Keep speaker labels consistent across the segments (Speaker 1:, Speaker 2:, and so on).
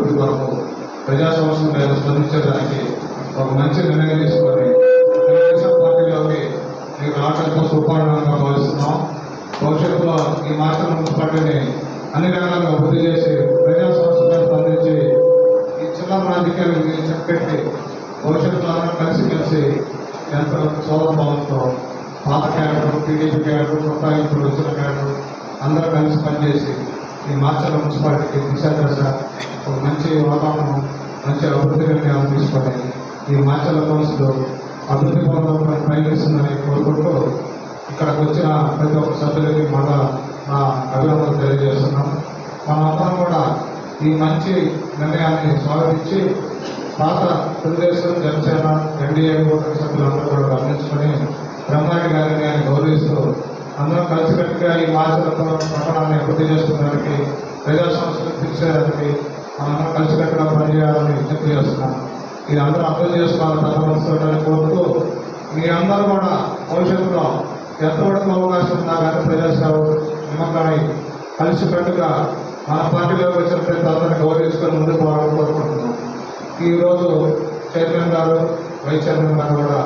Speaker 1: అభివృద్ధి కొరకు ప్రజా సమస్యల మీద స్పందించడానికి ఒక మంచి నిర్ణయం తీసుకొని తెలుగుదేశం పార్టీలోకి మీకు రావడంతో సుపరిణామంగా భావిస్తున్నాం. భవిష్యత్తులో ఈ మాటల మున్సిపాలిటీని అన్ని రకాలుగా అభివృద్ధి చేసి ప్రజా సమస్యలపై స్పందించి ఈ చిన్న రాజకీయాలకు చెప్పెట్టి భవిష్యత్తులో అందరం కలిసి కలిసి ఎంతో సౌరభావంతో పాత క్యాడర్ టీడీపీ క్యాడర్ కొత్త ఇప్పుడు వచ్చిన క్యాడర్ అందరూ కలిసి పనిచేసి ఈ మార్చల మున్సిపాలిటీకి దిశాదశ ఒక మంచి వాతావరణం మంచి అభివృద్ధి నిర్ణయాలు తీసుకొని ఈ మార్చల కౌన్సిల్ అభివృద్ధి పనులపై ప్రయత్నిస్తుందని కోరుకుంటూ ఇక్కడికి వచ్చిన ప్రతి ఒక్క సభ్యులకి మళ్ళా నా అభినందనలు తెలియజేస్తున్నాం. మనందరం కూడా ఈ మంచి నిర్ణయాన్ని స్వాగతించి పాత తెలుగుదేశం జనసేన ఎన్డీఏ కూటమి సభ్యులందరూ కూడా గమనించుకొని బ్రహ్మారెడ్డి గారిని ఆయన గౌరవిస్తూ అందరం కలిసికట్టుగా ఈ మార్చల పట్టణాన్ని అభివృద్ధి చేసుకోవడానికి ప్రజా సంస్థలు తీర్చేదానికి మనందరం కలిసికట్టుగా పనిచేయాలని విజ్ఞప్తి చేస్తున్నాం. ఇది అందరూ అర్థం చేసుకోవాలని పెద్ద కోరుతూ మీ అందరూ కూడా భవిష్యత్తులో ఎంతవరకు అవకాశం ఉన్నా కానీ ప్రజాసేవ నిమగ్నమై కలిసికట్టుగా మన పార్టీలోకి వచ్చిన ప్రతి అందరిని గౌరవించుకొని ముందుకు పోవాలని కోరుకుంటున్నాం. ఈరోజు చైర్మన్ గారు వైస్ చైర్మన్ గారు కూడా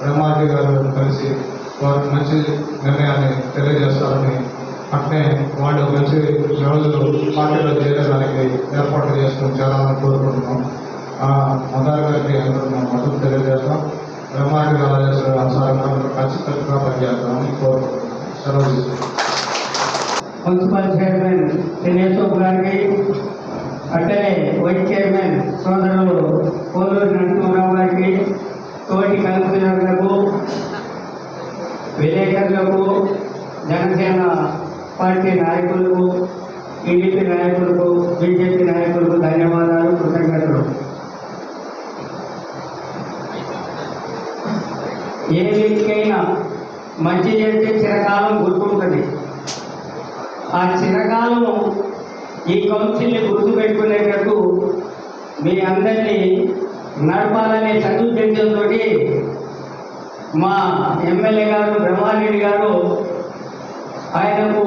Speaker 1: బ్రహ్మారెడ్డి గారు కలిసి వారికి మంచి నిర్ణయాన్ని తెలియజేస్తారని అట్నే వాళ్ళు మంచి రోజులు పార్టీలో చేరడానికి ఏర్పాట్లు చేసుకుని చేరాలని కోరుకుంటున్నాం. ఆ మదార్ గారికి అందరూ మా మద్దతు తెలియజేస్తాం. బ్రహ్మారెడ్డి గారు చేసిన అనుసారంగా ఖచ్చితంగా పనిచేస్తామని కోరుకుంటున్నాం. సెలవు తీసుకుంటాం.
Speaker 2: మున్సిపల్ చైర్మన్ దినేశ్ గారికి అట్లనే వైస్ చైర్మన్ సోదరులు కోలూరు నరసింహరావు గారికి తోటి కౌన్సిలర్లకు విలేకరులకు జనసేన పార్టీ నాయకులకు టీడీపీ నాయకులకు బీజేపీ నాయకులకు ధన్యవాదాలు కృతజ్ఞతలు. ఏ వ్యక్తికైనా మంచి చేస్తే చిరకాలం గుర్తుంటుంది. ఆ చిరకాలం ఈ కౌన్సిల్ని గుర్తుపెట్టుకునేటట్టు మీ అందరినీ నడపాలనే సదుద్దేశంతో మా ఎమ్మెల్యే గారు బ్రహ్మారెడ్డి గారు ఆయనకు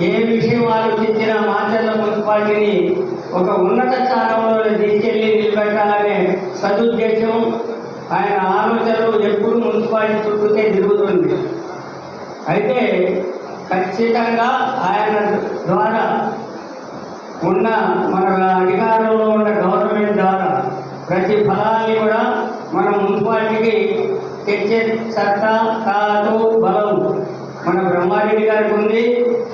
Speaker 2: ఏ విషయం ఆలోచించిన మాచర్ల మున్సిపాలిటీని ఒక ఉన్నత స్థానంలో తీసుకెళ్ళి నిలబెట్టాలనే సదుద్దేశం ఆయన ఆలోచనలు ఎప్పుడు మున్సిపాలిటీ చుట్టూకే తిరుగుతుంది. అయితే ఖచ్చితంగా ఆయన ద్వారా ఉన్న మన అధికారంలో ఉన్న గవర్నమెంట్ ద్వారా ప్రతి ఫలాన్ని కూడా మన మున్సిపాలిటీకి తెచ్చే సత్తా కాదు బలం మన బ్రహ్మారెడ్డి గారికి ఉంది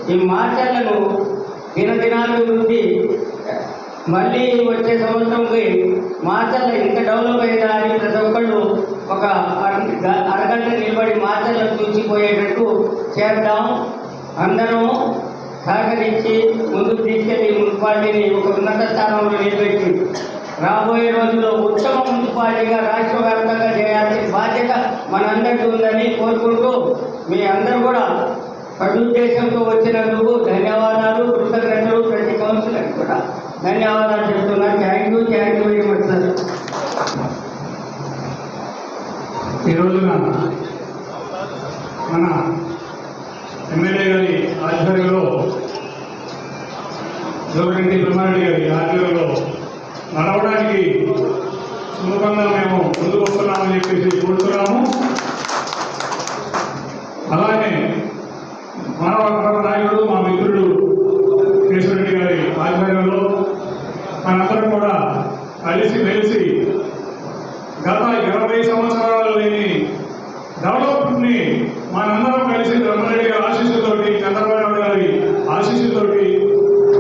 Speaker 2: ఈ మార్చర్లను దినదినాభివృద్ధి మళ్ళీ వచ్చే సంవత్సరంకి మార్చర్ల ఇంత డెవలప్ అయిందా అని ప్రతి ఒక్కళ్ళు ఒక అర- అరగంట నిలబడి మార్చర్లను చూసిపోయేటట్టు చేద్దాం. అందరం సహకరించి ముందుకు తీసుకెళ్ళి మున్సిపాలిటీని ఒక ఉన్నత స్థానంలో నిలబెట్టి రాబోయే రోజుల్లో ఉత్తమ మున్సిపాలిటీగా రాష్ట్ర వ్యాప్తంగా చేయాల్సిన కోరుకుంటూ మీ అందరూ కూడా సదుద్దేశంతో వచ్చినందుకు ధన్యవాదాలు కృతజ్ఞతలు ప్రతి కౌన్సిలర్ కూడా. ధన్యవాదాలు చెప్తున్నాను thank you thank you very much sir
Speaker 3: ఈ మన ఎమ్మెల్యే గారి ఆధ్వర్యంలో జోగిరెడ్డి బ్రహ్మారెడ్డి గారి ఆధ్వర్యంలో నడవడానికి సుముఖంగా మేము ముందుకు వస్తున్నామని చెప్పేసి కోరుతున్నాము అలాగే మానవ హక్కుల నాయకుడు మా మిత్రుడు కేశవరెడ్డి గారి ఆధ్వర్యంలో మనందరం కూడా కలిసి మెలిసి గత ఇరవై సంవత్సరాలు లేని డెవలప్మెంట్ని మనందరం కలిసి బ్రహ్మరెడ్డి గారి ఆశీస్సుతోటి చంద్రబాబు గారి ఆశీస్సుతోటి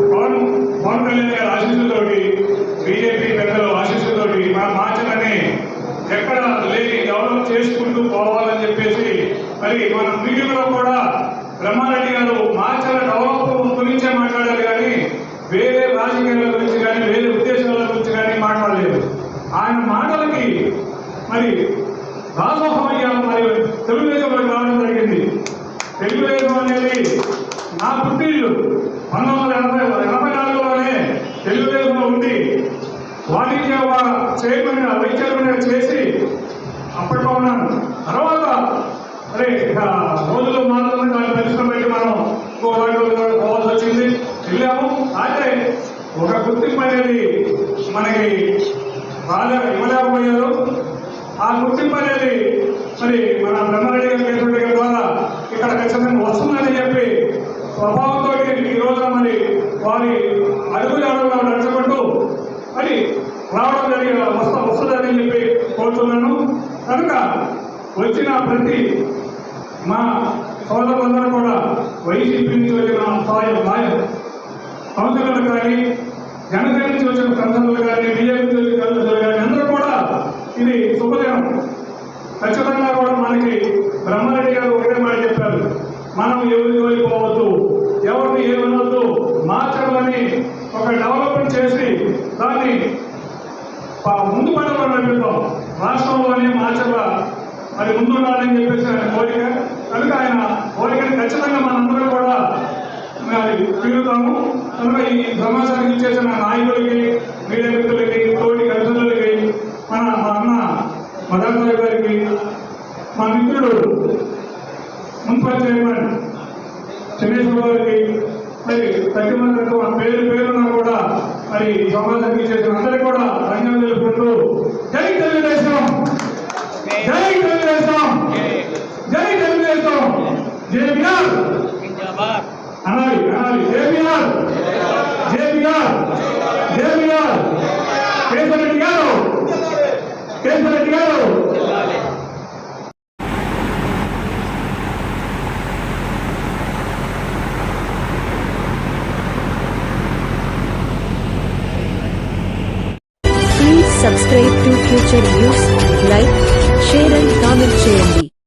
Speaker 3: పవన్ పవన్ కళ్యాణ్ గారి ఆశీస్సుతోటి బీజేపీ పెద్దల ఆశీస్సుతోటి మన మార్చలని ఎక్కడ లేని డెవలప్ చేసుకుంటూ పోవాలని చెప్పేసి మరి మనం మీటింగ్లో కూడా బ్రహ్మారెడ్డి గారు మార్చల డెవలప్ గురించే మాట్లాడారు కానీ వేరే రాజకీయాల గురించి కానీ వేరే ఉద్దేశాల గురించి కానీ మాట్లాడలేదు ఆయన మాటలకి మరి దాసోహమయ్యాలు మరి తెలుగుదేశంలోకి రావడం జరిగింది తెలుగుదేశం అనేది నా పుట్టిల్లు. పంతొమ్మిది వందల ఎనభై ఎనభై నాలుగులోనే తెలుగుదేశంలో ఉండి వాణిజ్య చైర్మన్ వైస్ చైర్మన్ చేసి అప్పట్లో ఉన్నాను. తర్వాత అరే ఇక రోజులు మాత్రమే దాన్ని పరిశ్రమ పెట్టి మనం ఇంకో వాటి పోవాల్సి వచ్చింది. వెళ్ళాము. అయితే ఒక గుర్తింపు అనేది మనకి బాగా ఇవ్వలేకపోయారు ఆ గుర్తింపు అనేది మరి మన బ్రహ్మారెడ్డి గారు ఇక్కడ ఖచ్చితంగా వస్తుందని చెప్పి స్వభావంతో ఈ రోజున మరి వారి అడుగులు అడుగులో నడుచుకుంటూ మరి రావడం జరిగిన వస్త వస్తుందని చెప్పి కోరుతున్నాను. కనుక వచ్చిన ప్రతి మా సోదరులందరూ కూడా వైసీపీ నుంచి వచ్చిన సాయం సాయం కౌన్సిలర్లు కానీ జనసేన నుంచి వచ్చిన కౌన్సిలర్లు కానీ బీజేపీ నుంచి వచ్చిన కౌన్సిలర్లు కానీ అందరూ కూడా ఇది శుభదినం ఖచ్చితంగా కూడా మనకి బ్రహ్మారెడ్డి గారు ఒకటే మాట చెప్పారు మనం ఎవరి జోలికి పోవద్దు ఎవరిని ఏమనొద్దు మార్చాలని ఒక డెవలప్మెంట్ చేసి దాన్ని ప- ముందు పడవ నడిపిద్దాం రాష్ట్రంలోనే మార్చల మరి ముందు ఉండాలని చెప్పేసి ఆయన కోరిక. కనుక ఆయన కోరికని ఖచ్చితంగా మనందరం కూడా మరి కనుక ఈ సమాచారం ఇచ్చేసిన నాయకులకి మీడియా మిత్రులకి తోటి కలిసిలకి మన మా అన్న మదన్ రావు గారికి మా మిత్రుడు మున్సిపల్ చైర్మన్ చెన్నేశ్వర గారికి మరి ప్రతి పేరు పేరు పేరున మరి సమాజానికి చేసిన అందరికీ కూడా ధన్యవాదాలు నిలుపుకుంటూ జై తెలుగుదేశం. జై తెలుగుదేశం. జై తెలుగుదేశం. జేబీఆర్ అనాలి అనాలి. జేబీఆర్ జేబీఆర్ జేబీఆర్ కేసరెడ్డి గారు. కేసరెడ్డి గారు.
Speaker 4: subscribe to future views, like, share and comment share.